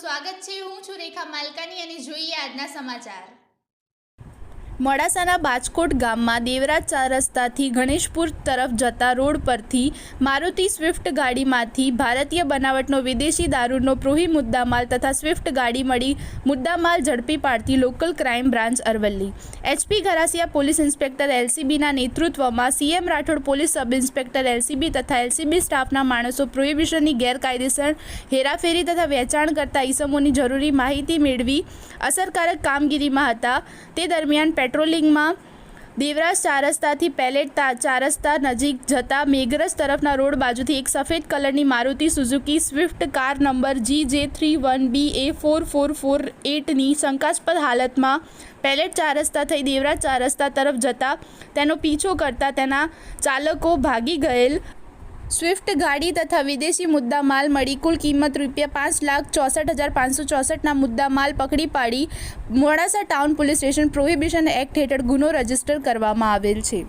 સ્વાગત છે. હું છું રેખા માલકાની અને જોઈએ આજના સમાચાર. મોડાસાના બાજકોટ ગામમાં દેવરાજ ચાર રસ્તાથી ગણેશપુર તરફ જતા રોડ પરથી મારુતિ સ્વિફ્ટ ગાડીમાંથી ભારતીય બનાવટનો વિદેશી દારૂનો પ્રોહી મુદ્દામાલ તથા સ્વિફ્ટ ગાડી મળી મુદ્દામાલ ઝડપી પાડતી local crime branch Aravalli. HP Gharasiya police inspector એલસીબીના નેતૃત્વમાં CM Rathod police sub inspector LCB તથા એલસીબી સ્ટાફના માણસો પ્રોહિબિશનની ગેરકાયદેસર હેરાફેરી તથા વેચાણ કરતા ઈસમોની જરૂરી માહિતી મેળવી અસરકારક કામગીરીમાં હતા. તે દરમિયાન પેટ્રોલિંગમાં દેવરાજ ચાર રસ્તાથી પેલેટ ચાર નજીક જતા મેઘરજ તરફના રોડ બાજુથી એક સફેદ કલરની Maruti Suzuki Swift car number G J three one B A four four four એટની શંકાસ્પદ હાલતમાં પેલેટ ચાર રસ્તા થઈ દેવરાજ ચાર રસ્તા તરફ જતા, તેનો પીછો કરતા તેના ચાલકો ભાગી ગયેલ સ્વિફ્ટ ગાડી તથા વિદેશી મુદ્દા માલ મળી કુલ કિંમત રૂપિયા પાંચ લાખ ચોસઠ હજાર પાંચસો ચોસઠના મુદ્દા માલ પકડી પાડી Modasa town police station prohibition act હેઠળ ગુનો રજિસ્ટર કરવામાં આવેલ છે.